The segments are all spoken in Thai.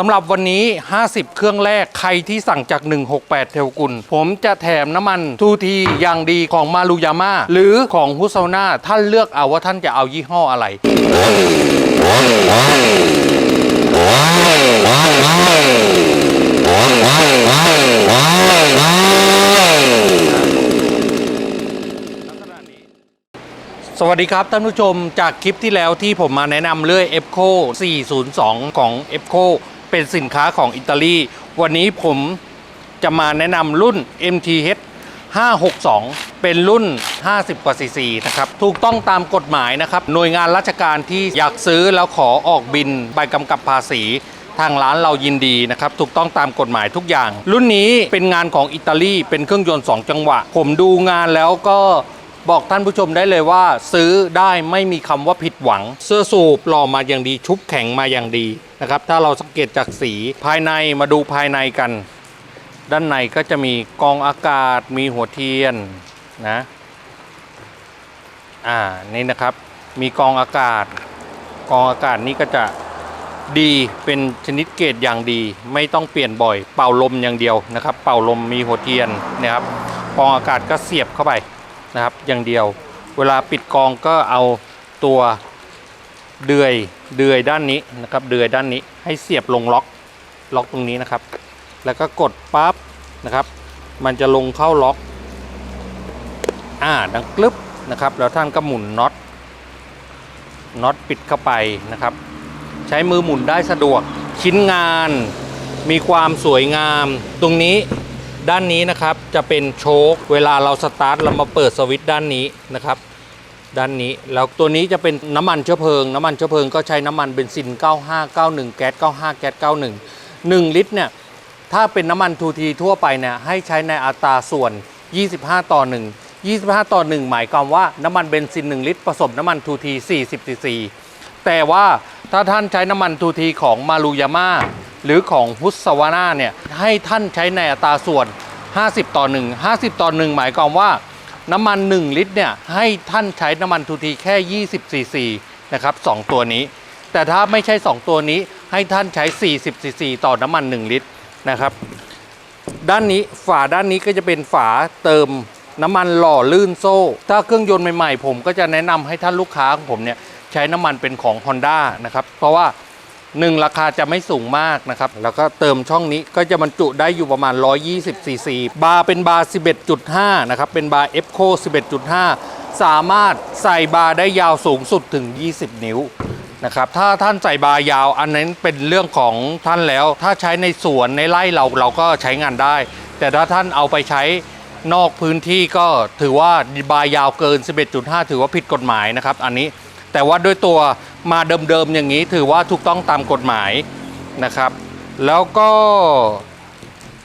สำหรับวันนี้ 50 เครื่องแรกใครที่สั่งจาก 168 เทลกุล ผมจะแถมน้ำมันทูทีอย่างดีของมารุยาม่าหรือของฮุส a นาท่านเลือกเอาว่าท่านจะเอายี่ห้ออะไร สวัสดีครับท่านผู้ชมจากคลิปที่แล้วที่ผมมาแนะนำเรื่อย e c o 402 ของ e c o เป็นสินค้าของอิตาลี วันนี้ผมจะมาแนะนำรุ่น MTH 562 เป็นรุ่น 50 กว่าซีซีนะครับ ถูกต้องตามกฎหมายนะครับ หน่วยงานราชการที่อยากซื้อแล้วขอออกบินใบกำกับภาษี ทางร้านเรายินดีนะครับ ถูกต้องตามกฎหมายทุกอย่าง รุ่นนี้เป็นงานของอิตาลี เป็นเครื่องยนต์ 2 จังหวะ ผมดูงานแล้วก็ บอกท่านผู้ชมได้เลยว่า ซื้อได้ไม่มีคำว่าผิดหวัง เสื้อสูบหล่อมาอย่างดี ชุบแข็งมาอย่างดีนะครับ ถ้าเราสังเกตจากสีภายในมาดูภายในกัน ด้านในก็จะมีกองอากาศมีหัวเทียนนะอ่านี่นะครับมีกองอากาศ กองอากาศนี่ก็จะดีเป็นชนิดเกรดอย่างดี ไม่ต้องเปลี่ยนบ่อย เป่าลมอย่างเดียวนะครับ เป่าลมมีหัวเทียนนะครับกองอากาศก็เสียบเข้าไป นะครับอย่างเดียว เวลาปิดกองก็เอาตัวเดือยเดือยด้านนี้นะครับ เดือยด้านนี้ให้เสียบลงล็อกล็อกตรงนี้นะครับ แล้วก็กดปั๊บนะครับ มันจะลงเข้าล็อกอ่าดังกลึบนะครับ แล้วท่านก็หมุนน็อตน็อตปิดเข้าไปนะครับ ใช้มือหมุนได้สะดวกชิ้นงานมีความสวยงาม ตรงนี้ ด้านนี้นะครับจะเป็นโชคเวลาเราสตาร์ทเรามาเปิดสวิตช์ด้านนี้นะครับด้านนี้แล้วตัวนี้จะเป็นน้ำมันเชื้อเพลิง น้ำมันเชื้อเพลิงก็ใช้น้ำมันเบนซิน 9591 แก๊ส 95 แก๊ส 91 1 ลิตรเนี่ยถ้าเป็นน้ำมันทูทีทั่วไปเนี่ยให้ใช้ในอัตราส่วน 25 ต่อ 1 25 ต่อ 1 หมายความว่าน้ำมันเบนซิน 1 ลิตรผสมน้ำมันทูที40ซีซีแต่ว่าถ้าท่านใช้น้ำมันทูทีของมารุยาม่า หรือของฮุสวานาเนี่ยให้ท่านใช้ในอัตราส่วน 50 ต่อ 1 50 ต่อ 1 หมายความว่า น้ำมัน 1 ลิตรเนี่ยให้ท่านใช้น้ำมันทูทีแค่ 20 ซีซีนะครับสองตัวนี้ แต่ถ้าไม่ใช่ 2 ตัวนี้ให้ท่านใช้ 40 ซีซีต่อน้ำมัน 1 ลิตรนะครับ ด้านนี้ฝาด้านนี้ก็จะเป็นฝาเติมน้ำมันหล่อลื่นโซ่ ถ้าเครื่องยนต์ใหม่ๆ ผมก็จะแนะนำให้ท่านลูกค้าของผมเนี่ยใช้น้ำมันเป็นของ Honda นะครับ เพราะว่า 1ราคาจะไม่สูงมากนะครับ แล้วก็เติมช่องนี้ก็จะบรรจุได้อยู่ประมาณ 120ซีซีบาร์เป็นบาร์ 11.5 นะครับ เป็นบาร์ e c o 11.5 สามารถใส่บาร์ได้ยาวสูงสุดถึง 20 นิ้วนะครับถ้าท่านใส่บาร์ยาว อันนั้นเป็นเรื่องของท่านแล้ว ถ้าใช้ในสวนในไร่เราเราก็ใช้งานได้ แต่ถ้าท่านเอาไปใช้นอกพื้นที่ก็ถือว่าบาร์ยาวเกิน 11.5 ถือว่าผิดกฎหมายนะครับ อันนี้แต่ว่าด้วยตัว มาเดิมๆอย่างนี้ถือว่าถูกต้องตามกฎหมายนะครับ แล้วก็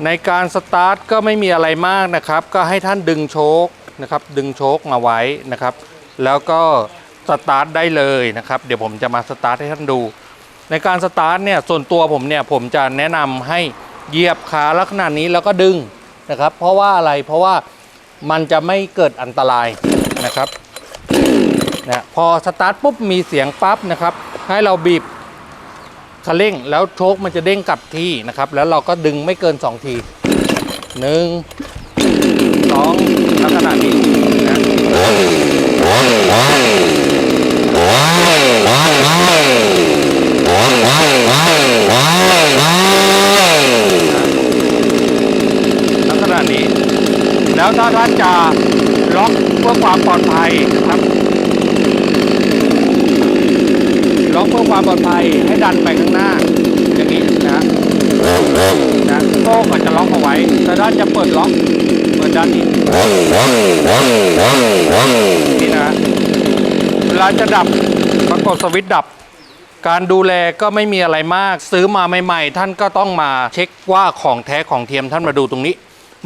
ในการสตาร์ทก็ไม่มีอะไรมากนะครับ ก็ให้ท่านดึงโชคนะครับดึงโชคมาไว้นะครับ แล้วก็สตาร์ทได้เลยนะครับ เดี๋ยวผมจะมาสตาร์ทให้ท่านดู ในการสตาร์ทเนี่ยส่วนตัวผมเนี่ยผมจะแนะนำให้เหยียบขาลักษณะนี้แล้วก็ดึงนะครับ เพราะว่าอะไรเพราะว่ามันจะไม่เกิดอันตรายนะครับ นะพอสตาร์ทปุ๊บมีเสียงปั๊บนะครับ ให้เราบีบคันเร่งแล้วโชคมันจะเด้งกลับที่นะครับ แล้วเราก็ดึงไม่เกิน 2 ทีหนึ่งสองลักษณะนี้นะลักษณะนี้ แล้วถ้าท่านจะล็อกเพื่อความปลอดภัยนะครับ ล็อกเพื่อความปลอดภัยให้ดันไปข้างหน้า อย่างนี้นะนะโซ่ก็จะล็อกเอาไว้แต่ถ้าจะเปิดล็อกเปิดด้านนี้นี่นะเวลาจะดับปรากฏสวิตดับ การดูแลก็ไม่มีอะไรมาก ซื้อมาใหม่ ๆ ท่านก็ต้องมาเช็คว่าของแท้ของเทียมท่านมาดูตรงนี้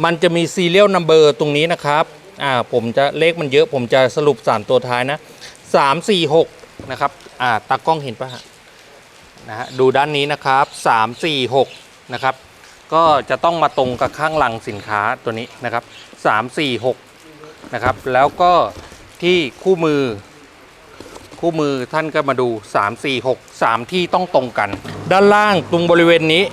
มันจะมี serial number ตรงนี้นะครับอ่าผมจะเลขมันเยอะผมจะสรุป 3 ตัวท้ายนะ 3 4 6 นะครับอ่าตากล้องเห็นปะฮะนะฮะดูด้านนี้นะครับ3 4 6นะครับก็จะต้องมาตรงกับข้างหลังสินค้าตัวนี้นะครับ 3 4 6นะครับแล้วก็ที่คู่มือ คู่มือท่านก็มาดู 3 4 6 3 ที่ต้องตรงกัน ด้านล่างตรงบริเวณนี้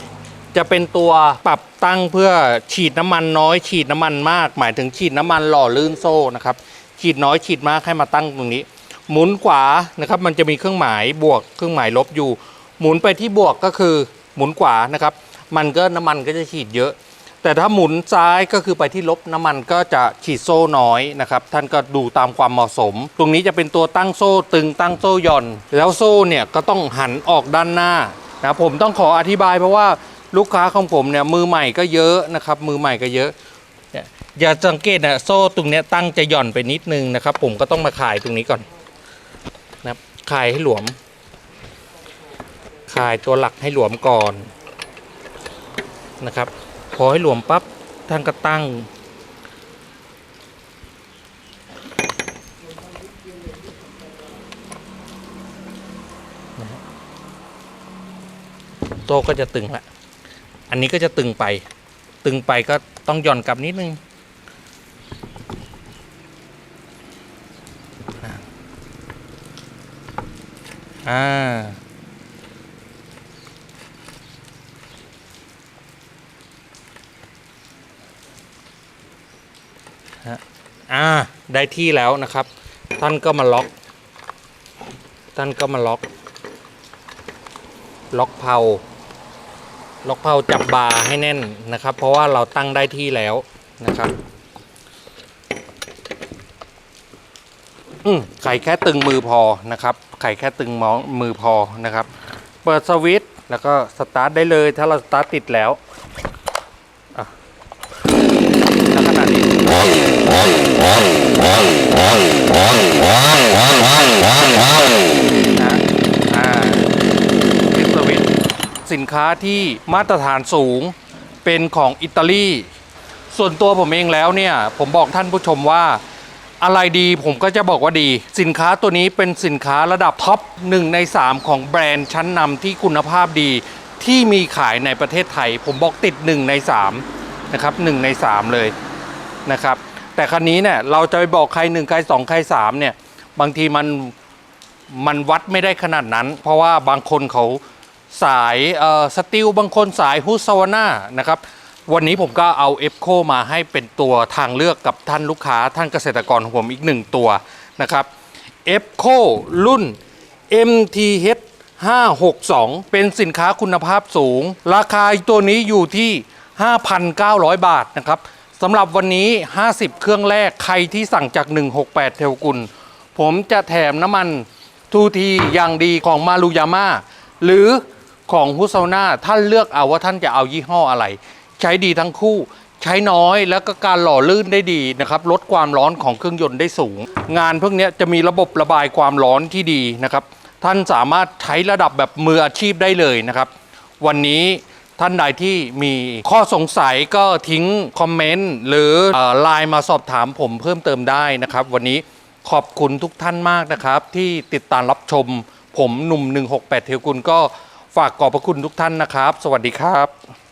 จะเป็นตัวปรับตั้งเพื่อฉีดน้ำมันน้อย ฉีดน้ำมันมาก หมายถึงฉีดน้ำมันหล่อลื่นโซ่นะครับฉีดน้อยฉีดมากให้มาตั้งตรงนี้ หมุนขวานะครับ มันจะมีเครื่องหมายบวกเครื่องหมายลบอยู่ หมุนไปที่บวกก็คือหมุนขวานะครับ มันก็น้ำมันก็จะฉีดเยอะ แต่ถ้าหมุนซ้ายก็คือไปที่ลบน้ำมันก็จะฉีดโซ่น้อยนะครับ ท่านก็ดูตามความเหมาะสม ตรงนี้จะเป็นตัวตั้งโซ่ตึงตั้งโซ่หย่อน แล้วโซ่เนี่ยก็ต้องหันออกด้านหน้านะผมต้องขออธิบายเพราะว่าลูกค้าของผมเนี่ยมือใหม่ก็เยอะนะครับ มือใหม่ก็เยอะอย่าสังเกตนะโซ่ตรงนี้ตั้งจะหย่อนไปนิดนึงนะครับ ผมก็ต้องมาขายตรงนี้ก่อน ครับขายให้หลวมขายตัวหลักให้หลวมก่อนนะครับ พอให้หลวมปั๊บท่านก็ตั้งโซ่ก็จะตึงละ อันนี้ก็จะตึงไป ตึงไปก็ต้องหย่อนกลับนิดนึง อ่า อ่า ได้ที่แล้วนะครับ ท่านก็มาล็อก ท่านก็มาล็อก ล็อกเพาล็อกเพาจับบาร์ให้แน่นนะครับ เพราะว่าเราตั้งได้ที่แล้วนะครับ อืม ไข่แค่ตึงมือพอนะครับไข่แค่ตึงมองมือพอนะครับ เปิดสวิตช์แล้วก็สตาร์ทได้เลย ถ้าเราสตาร์ทติดแล้วอะแล้วขณะนี้นะอ่าปิดสวิตช์สินค้าที่มาตรฐานสูงเป็นของอิตาลี ส่วนตัวผมเองแล้วเนี่ย ผมบอกท่านผู้ชมว่า อะไรดีผมก็จะบอกว่าดี สินค้าตัวนี้เป็นสินค้าระดับท็อป1ใน 3 ของแบรนด์ชั้นนำที่คุณภาพดี ที่มีขายในประเทศไทย ผมบอกติด 1 ใน 3 นะครับ 1 ใน 3 เลยนะครับ แต่คันนี้เนี่ยเราจะไปบอกใคร 1 ใคร 2 ใคร 3 เนี่ย บางทีมันมันวัดไม่ได้ขนาดนั้น เพราะว่าบางคนเขาสายสติลบางคนสายฮุสวาน่านะครับ วันนี้ผมก็เอา e อ c o มาให้เป็นตัวทางเลือกกับท่านลูกค้าท่านเกษตรกรของผมอีกหนึ่งตัวนะครับ e อ c o รุ่น MTH 562 เป็นสินค้าคุณภาพสูง ราคาตัวนี้อยู่ที่ 5,900 บาทนะครับสำหรับวันนี้ 50 เครื่องแรกใครที่สั่งจาก 168 เทลกุล ผมจะแถมน้ำมันทูทีอย่างดีของมารุยาม่าหรือของฮุส a นาท่านเลือกเอาว่าท่านจะเอายี่ห้ออะไร ใช้ดีทั้งคู่ ใช้น้อยแล้วก็การหล่อลื่นได้ดีนะครับ ลดความร้อนของเครื่องยนต์ได้สูง งานพวกเนี้ยจะมีระบบระบายความร้อนที่ดีนะครับ ท่านสามารถใช้ระดับแบบมืออาชีพได้เลยนะครับ วันนี้ท่านใดที่มีข้อสงสัยก็ทิ้งคอมเมนต์หรือไลน์มาสอบถามผมเพิ่มเติมได้นะครับ วันนี้ขอบคุณทุกท่านมากนะครับ ที่ติดตามรับชม ผมหนุ่ม 168 เทวกุลก็ฝากขอบพระคุณทุกท่านนะครับ สวัสดีครับ